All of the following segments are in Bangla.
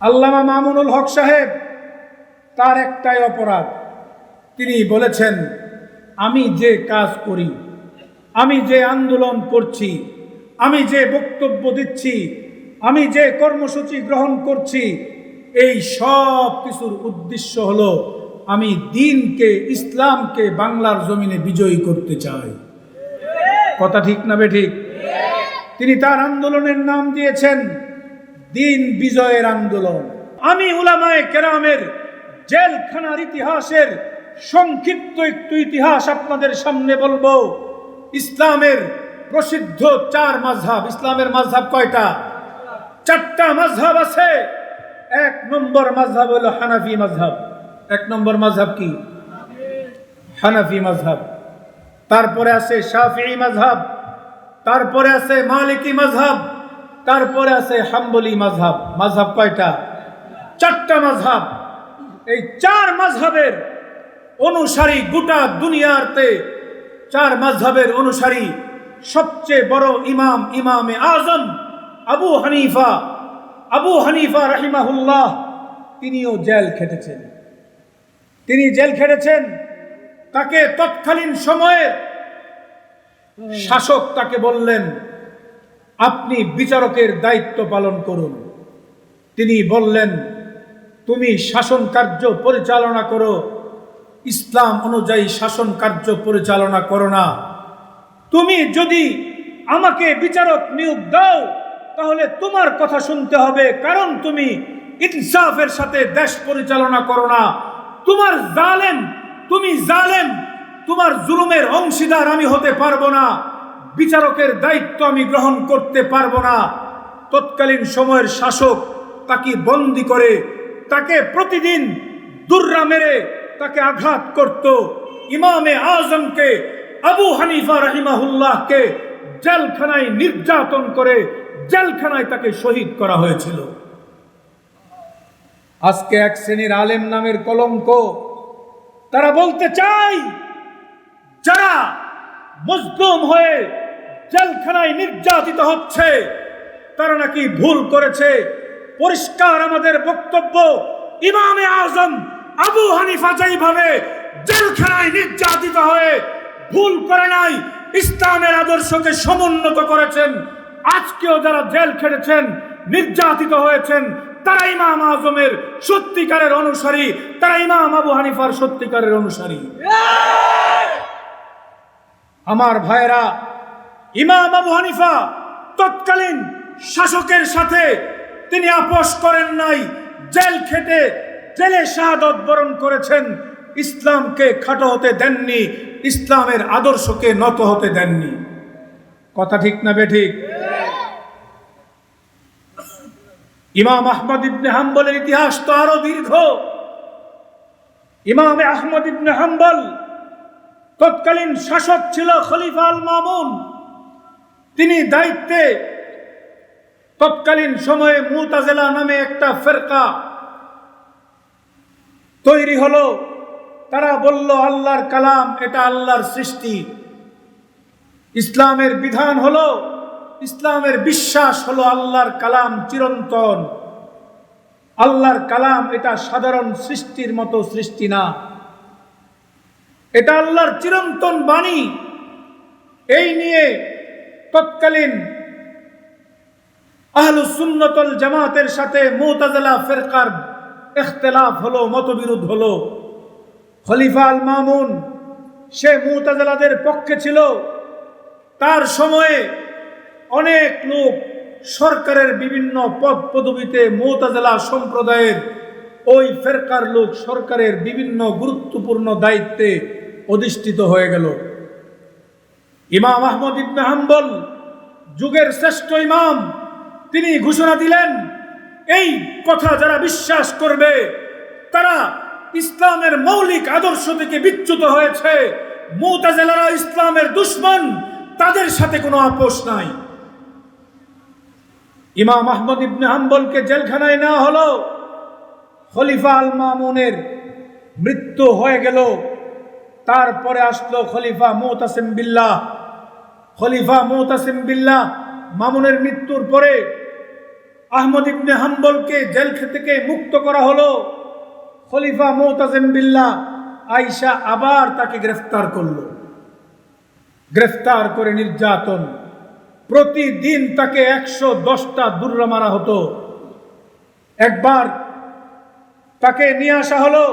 আল্লামা মামুনুল হক সাহেব, তার একটাই অপরাধ। তিনি বলেছেন, আমি যে কাজ করি, আমি যে আন্দোলন করছি, আমি যে বক্তব্য দিচ্ছি, আমি যে কর্মসূচি গ্রহণ করছি, এই সব কিছুর উদ্দেশ্য হলো, আমি দিনকে, ইসলামকে বাংলার জমিনে বিজয়ী করতে চাই। কথা ঠিক না বে ঠিক? তিনি তার আন্দোলনের নাম দিয়েছেন দিন বিজয়ের আন্দোলন। আমি উলামায় কেরামের জেলখানার ইতিহাসের সংক্ষিপ্ত একটু ইতিহাস আপনাদের সামনে বলব। ইসলামের প্রসিদ্ধ চার মাঝহাব ইসলামের মাঝহাব কয়টা? চারটা মাঝহাব আছে। এক নম্বর মাঝহাব হলো হানাফি মাঝহাব এক নম্বর মাঝহাব কি? হানাফি মাঝহাব তারপরে আছে শাফি মাঝহাব তারপরে আছে মালিকি মাঝহাব তারপরে আছে হাম্বলি মাঝহাব মাঝহাব কয়টা? চারটা মাঝহাব এই চার মাঝহাবের অনুসারী গোটা দুনিয়াতে চার মাঝহাবের অনুসারী সবচেয়ে বড় ইমাম ইমামে আজম আবু হানিফা। আবু হানিফা রাহিমাহুল্লাহ, তিনিও জেল খেটেছেন। তিনি জেল খেটেছেন। তাকে তৎকালীন সময়ে শাসক তাকে বললেন আপনি বিচারকের দায়িত্ব পালন করুন। তিনি বললেন, তুমি শাসন কার্য পরিচালনা করো। ইসলাম অনুযায়ী শাসন কার্য পরিচালনা করো না। তুমি যদি আমাকে বিচারক নিয়োগ দাও, তাহলে তোমার কথা শুনতে হবে, কারণ তুমি ইনসাফের সাথে দেশ পরিচালনা করো না। তোমার জালেম, তুমি জালেম, তোমার জুলুমের অংশীদার আমি হতে পারব না। বিচারকের দায়িত্ব আমি গ্রহণ করতে পারব না। তৎকালীন সময়ের শাসক তাকে বন্দি করে, তাকে প্রতিদিন দুর্রা মেরে তাকে আঘাত করত। ইমামে আজমকে, আবু হানিফা রাহিমাহুল্লাহকে জেলখানায় নির্যাতন করে জেলখানায় তাকে শহীদ করা হয়েছিল। আজকে এক শ্রেণির আলেম নামের কলঙ্ক। তারা বলতে চাই যারা মজলুম হয়ে জেলখানায় নির্যাতিত হচ্ছে। তারা নাকি ভুল করেছে। পরিষ্কার আমাদের বক্তব্য। ইমামে আজম আবু হানিফা যেইভাবে জেলখানায় নির্যাতিত হয়ে ভুল করে নাই ইসলামের আদর্শকে সমুন্নত করেছেন আজকেও যারা জেল খেটেছেন নির্যাতিত হয়েছেন তারা ইমাম আজমের সত্যিকারের অনুসারী তারা ইমাম আবু হানিফার সত্যিকারের অনুসারী। আমার ভাইয়েরা ইমাম আবু হানিফা তৎকালীন শাসকের সাথে তিনি আপোষ করেন নাই, জেল খেটে জেলে শাহাদত বরণ করেছেন, ইসলামকে খাটো হতে দেননি, ইসলামের আদর্শকে নত হতে দেননি। কথা ঠিক না বেঠিক? ইমাম আহমদ ইবনে হাম্বলের ইতিহাস তো আরও দীর্ঘ। ইমাম আহমদ ইবনে হাম্বল তৎকালীন শাসক ছিল খলিফা আল মামুন তিনি দায়িত্বে তৎকালীন সময়ে মুতাজেলা নামে একটা ফেরকা তৈরি হলো। তারা বলল, আল্লাহর কালাম, এটা আল্লাহর সৃষ্টি। ইসলামের বিধান হলো, ইসলামের বিশ্বাস হলো আল্লাহর কালাম চিরন্তন। আল্লাহর কালাম এটা সাধারণ সৃষ্টির মতো সৃষ্টি না। এটা আল্লাহর চিরন্তন বাণী। এই নিয়ে তৎকালীন আহলু সুন্নতল জামাতের সাথে মোতাজলা ফেরকার ইখতলাফ হলো, মতবিরোধ হলো। খলিফা আল মামুন সে মুতাজলাদের পক্ষে ছিল। তার সময়ে অনেক লোক সরকারের বিভিন্ন পদ পদবিতে মোতাজলা সম্প্রদায়ের ওই ফেরকার লোক সরকারের বিভিন্ন গুরুত্বপূর্ণ দায়িত্বে অধিষ্ঠিত হয়ে গেল। ইমাম আহমদ ইবনে হাম্বল, যুগের শ্রেষ্ঠ ইমাম, তিনি ঘোষণা দিলেন, এই কথা যারা বিশ্বাস করবে, তারা ইসলামের মৌলিক আদর্শ থেকে বিচ্যুত হয়েছে। মুতাজেলারা ইসলামের দুশ্মন, তাদের সাথে কোনো আপোষ নাই। ইমাম আহমদ ইবনে হাম্বলকে জেলখানায় নেওয়া হলো। খলিফা আল মামুনের মৃত্যু হয়ে গেল। তারপরে আসলো খলিফা মোতাসিম বিল্লাহ। খলিফা মোতাসিম বিল্লাহ মামুনের মৃত্যুর পরে আহমদ ইবনে হাম্বলকে জেল থেকে মুক্ত করা হলো। খলিফা মোতাজেম বিল্লাহ আইসা আবার তাকে গ্রেফতার করল। গ্রেফতার করে নির্যাতন। প্রতিদিন তাকে একশো দশটা দুর্রা মারা হতো। একবার তাকে নিয়ে আসা হলো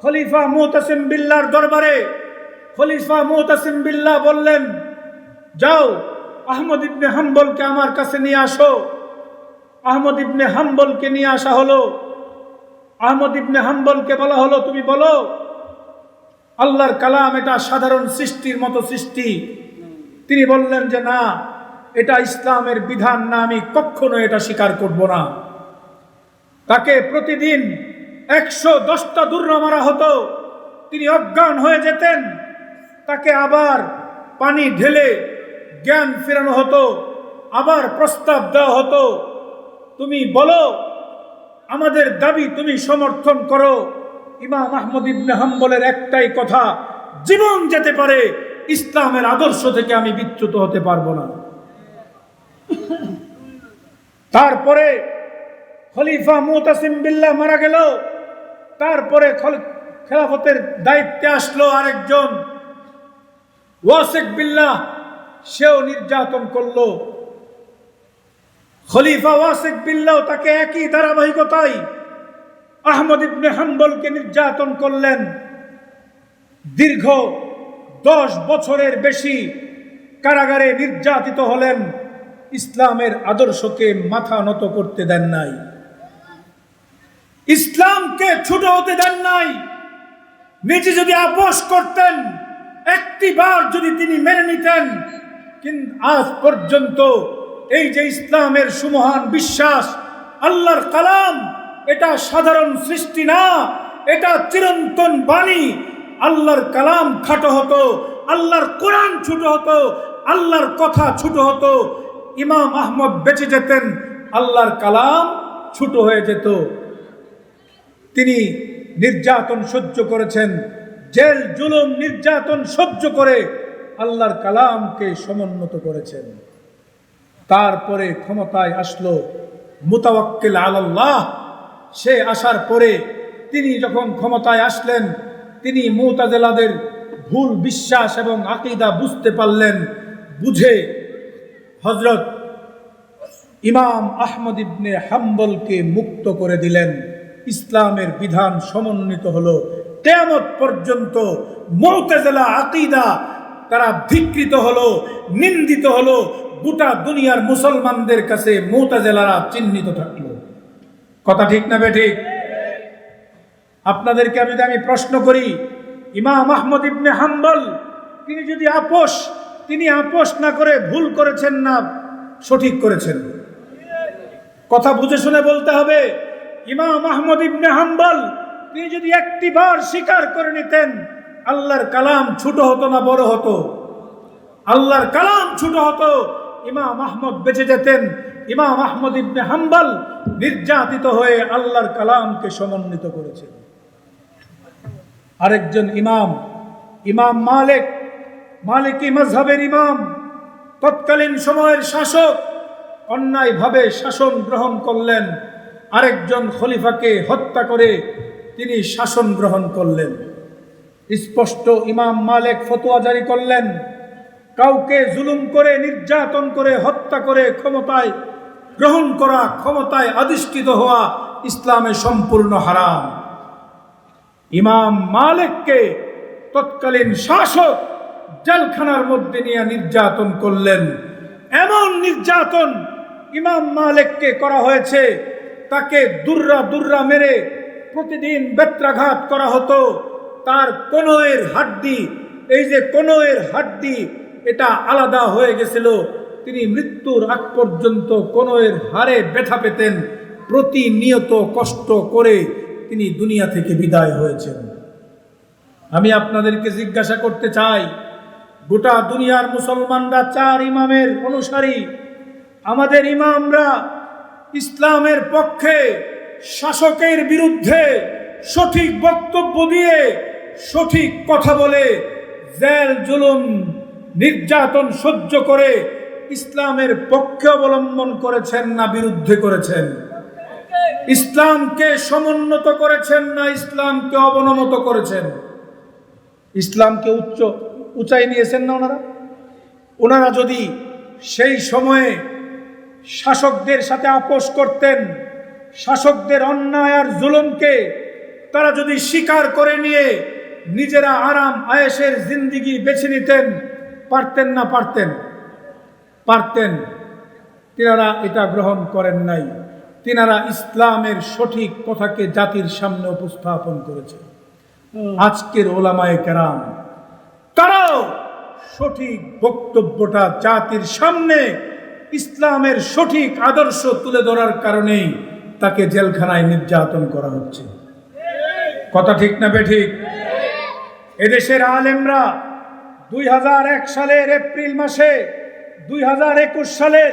খলিফা মোতাসিম বিল্লার দরবারে। খলিফা মোতাসিম বিল্লাহ বললেন যাও, আহমদ ইবনে হাম্বলকে আমার কাছে নিয়ে আসো। আহমদ ইবনে হাম্বলকে নিয়ে আসা হলো। আহমদ ইবনে হাম্বলকে বলা হলো, তুমি বলো, আল্লাহর কালাম এটা সাধারণ সৃষ্টির মতো সৃষ্টি। তিনি বললেন যে, না, এটা ইসলামের বিধান না, আমি কখনো এটা স্বীকার করব না। তাকে প্রতিদিন একশো দশটা দূর্ণ মারা হতো। তিনি অজ্ঞান হয়ে যেতেন। তাকে আবার পানি ঢেলে জ্ঞান ফেরানো হতো, আবার প্রস্তাব দেওয়া হতো। তুমি বলো, আমাদের দাবি তুমি সমর্থন করো। ইমাম আহমদ ইবনে হাম্বলের একটাই কথা, জীবন যেতে পারে, ইসলামের আদর্শ থেকে আমি বিচ্যুত হতে পারব না। তারপরে খলিফা মুতাসিম বিল্লাহ মারা গেল। তারপরে খল- খেলাফতের দায়িত্বে আসলো আরেকজন, ওয়াসিক বিল্লাহ। সেও নির্যাতন করল। খলিফা ওয়াসিক বিল্লাহ তাকে একই ধারাবাহিকতায় আহমদ ইবনে হাম্বলকে নির্যাতন করলেন। দীর্ঘ দশ বছরের বেশি কারাগারে নির্যাতিত হলেন। ইসলামের আদর্শকে মাথা নত করতে দেন নাই। ইসলামকে ছোট হতে দেন নাই। নিজে যদি আপোষ করতেন, একটিবার যদি তিনি মেনে নিতেন কিন্তু আজ পর্যন্ত এই যে ইসলামের সুমহান বিশ্বাস, আল্লাহর কালাম, এটা সাধারণ সৃষ্টি না, এটা চিরন্তন বাণী। আল্লাহর কালাম খাটো হতো, আল্লাহর কোরআন ছোট হতো, আল্লাহর কথা ছোট হতো। ইমাম আহমদ বেঁচে যেতেন, আল্লাহর কালাম ছোট হয়ে যেত। তিনি নির্যাতন সহ্য করেছেন, জেল, জুলুম, নির্যাতন সহ্য করে আল্লাহর কালামকে সমুন্নত করেছেন। তারপরে ক্ষমতায় আসলো মুতাওয়াক্কিল আলাল্লাহ। সে আসার পরে তিনি যখন ক্ষমতায় আসলেন, তিনি মুতাজেলাদের ভুল বিশ্বাস এবং আকিদা বুঝতে পারলেন, বুঝে হজরত ইমাম আহমদ ইবনে হাম্বলকে মুক্ত করে দিলেন। ইসলামের বিধান সমন্বিত হলো, কেয়ামত পর্যন্ত মৌতেজেলা আকিদা তারা ধিকৃত হলো, নিন্দিত হলো, গোটা দুনিয়ার মুসলমানদের কাছে মৌতাজেলারা চিহ্নিত থাকল। কথা ঠিক না বেঠিক আপনাদেরকে আমি আমি প্রশ্ন করি, ইমাম আহমদ ইবনে হাম্বল, তিনি যদি আপোষ, তিনি আপোষ না করে ভুল করেছেন না সঠিক করেছেন? কথা বুঝে শুনে বলতে হবে, ইমাম আহমদ ইবনে হাম্বল, তিনি যদি একটি বার স্বীকার করে নিতেন আল্লাহর কালাম ছোট হতো না বড় হতো? আল্লাহর কালাম ছোট হতো। ইমাম আহমদ বেঁচে যেতেন। ইমাম আহমদ ইবনে হাম্বল নির্যাতিত হয়ে আল্লাহর কালামকে সমন্বিত করেছেন। আরেকজন ইমাম ইমাম মালিক, মালিকি মজহবের ইমাম, তৎকালীন সময়ের শাসক, অন্যায়ভাবে শাসন গ্রহণ করলেন। আরেকজন খলিফাকে হত্যা করে তিনি শাসন গ্রহণ করলেন। স্পষ্ট ইমাম মালেক ফতোয়া জারি করলেন, কাউকে জুলুম করে, নির্যাতন করে, হত্যা করে ক্ষমতায় গ্রহণ করা, ক্ষমতায় অধিষ্ঠিত হওয়া ইসলামে সম্পূর্ণ হারাম। ইমাম মালেককে তৎকালীন শাসক জেলখানার মধ্যে নিয়ে নির্যাতন করলেন। এমন নির্যাতন ইমাম মালেককে করা হয়েছে, তাকে দুর্রা দুর্রা মেরে প্রতিদিন বেত্রাঘাত করা হতো। তার কনয়ের হাড্ডি, এই যে কনয়ের হাড্ডি, এটা আলাদা হয়ে গেছিল। তিনি মৃত্যুর আগ পর্যন্ত কনয়ের হারে ব্যথা পেতেন, প্রতিনিয়ত কষ্ট করে তিনি দুনিয়া থেকে বিদায় হয়েছেন। আমি আপনাদেরকে জিজ্ঞাসা করতে চাই, গোটা দুনিয়ার মুসলমানরা চার ইমামের অনুসারী, আমাদের ইমামরা ইসলামের পক্ষে শাসকের বিরুদ্ধে সঠিক বক্তব্য দিয়ে সঠিক কথা বলে জেল, জুলুম, নির্যাতন সহ্য করে ইসলামের পক্ষে অবলম্বন করেছেন না বিরুদ্ধে করেছেন। ইসলামকে সমুন্নত করেছেন না ইসলামকে অবনমত করেছেন। ইসলামকে উচ্চ, উঁচাই নিয়েছেন না ওনারা? ওনারা যদি সেই সময়ে শাসকদের সাথে আপোষ করতেন, শাসকদের অন্যায় আর জুলুমকে তারা যদি স্বীকার করে নিয়ে নিজেরা আরাম আয়েসের জিন্দিগি বেছে নিতেন। পারতেন না পারতেন। পারতেন। তিনারা এটা গ্রহণ করেন নাই। তিনারা ইসলামের সঠিক কথাকে জাতির সামনে উপস্থাপন করেছে। আজকের ওলামায় কেরাম তারাও সঠিক বক্তব্যটা জাতির সামনে ইসলামের সঠিক আদর্শ তুলে ধরার কারণেই তাকে জেলখানায় নির্যাতন করা হচ্ছে। কথা ঠিক না বেঠিক এদেশের আলেমরা দুই হাজার এক সালের এপ্রিল মাসে, দুই হাজার একুশ সালের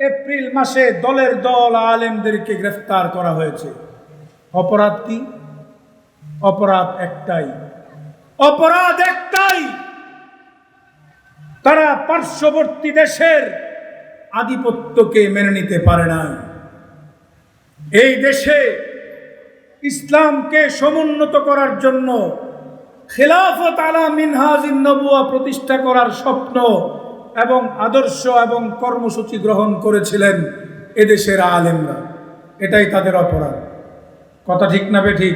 এপ্রিল মাসে দলের দল আলেমদেরকে গ্রেফতার করা হয়েছে। অপরাধ কি? অপরাধ একটাই। অপরাধ একটাই! তারা পার্শ্ববর্তী দেশের আধিপত্যকে মেনে নিতে পারে না এই দেশে ইসলামকে সমুন্নত করার জন্য খেলাফত আলা মিনহাজিন নবুয়া প্রতিষ্ঠা করার স্বপ্ন এবং আদর্শ এবং কর্মসূচি গ্রহণ করেছিলেন এদেশের আলেমরা। এটাই তাদের অপরাধ। কথা ঠিক না বে ঠিক?